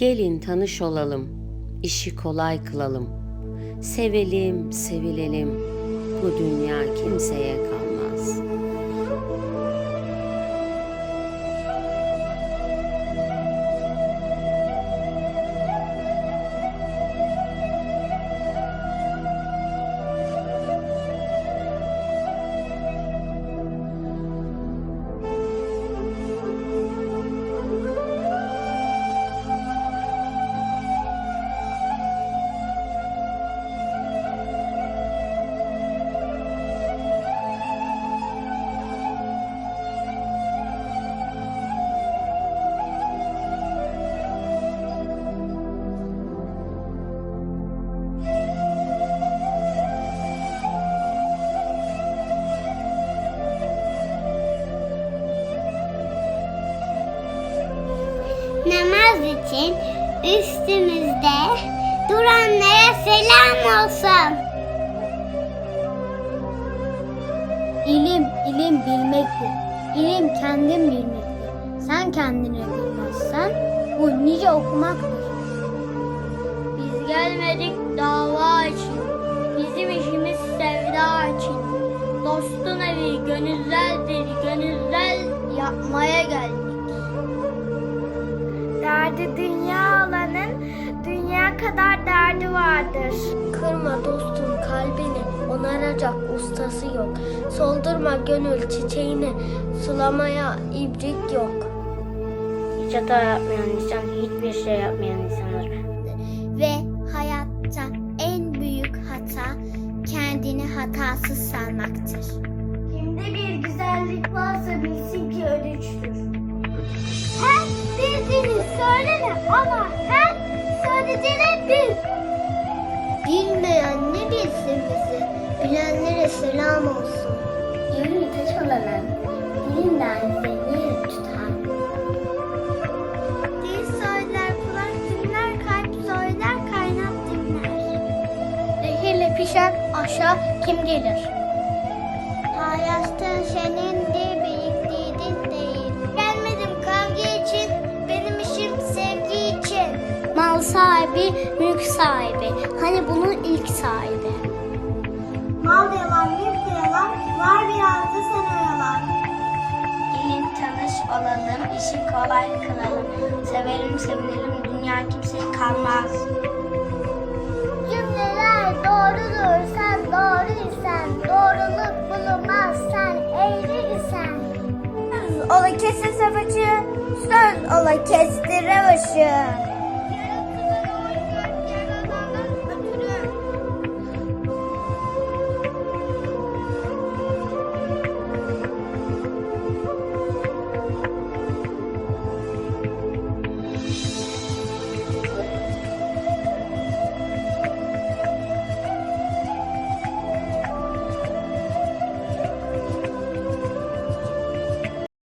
Gelin tanış olalım, işi kolay kılalım. Sevelim, sevilelim, bu dünya kimseye kalmaz. Namaz için üstümüzde duranlara selam olsun. İlim, ilim bilmektir. İlim kendin bilmektir. Sen kendini bilmezsen bu nice okumaktır. Biz gelmedik dava için. Bizim işimiz sevda için. Dostun evi gönüllerdir, gönüller yapmaya geldik. Derdi dünya olanın dünya kadar derdi vardır. Kırma dostun kalbini, onaracak ustası yok. Soldurma gönül çiçeğini, sulamaya ibrik yok. Hiç hata yapmayan insan, hiçbir şey yapmayan insandır. Ve hayatta en büyük hata kendini hatasız sanmaktır. Kimde bir güzellik varsa bilsin söyleme ama her söylediğine bil. Bilmeyen ne bilsin bizi, bilenlere selam olsun. Yönü taş olanın dilinden zehir tutar. Dil söyler, kulak dinler, kalp söyler, kaynak dinler. Zehirle pişen aşağı kim gelir? Paylaştığın senindir, sahibi, mülk sahibi. Hani bunun ilk sahibi. Mal da yalan, mülk de yalan, var biraz da sen oyalan. Gelin tanış olalım, işi kolay kılalım. Sevelim sevinelim, dünya kimseye kalmaz. Cümleler doğrudur, sen doğruysan, doğruluk bulunmaz, sen eğri isen. Ola kesin savaşı, söz ola kestire başı.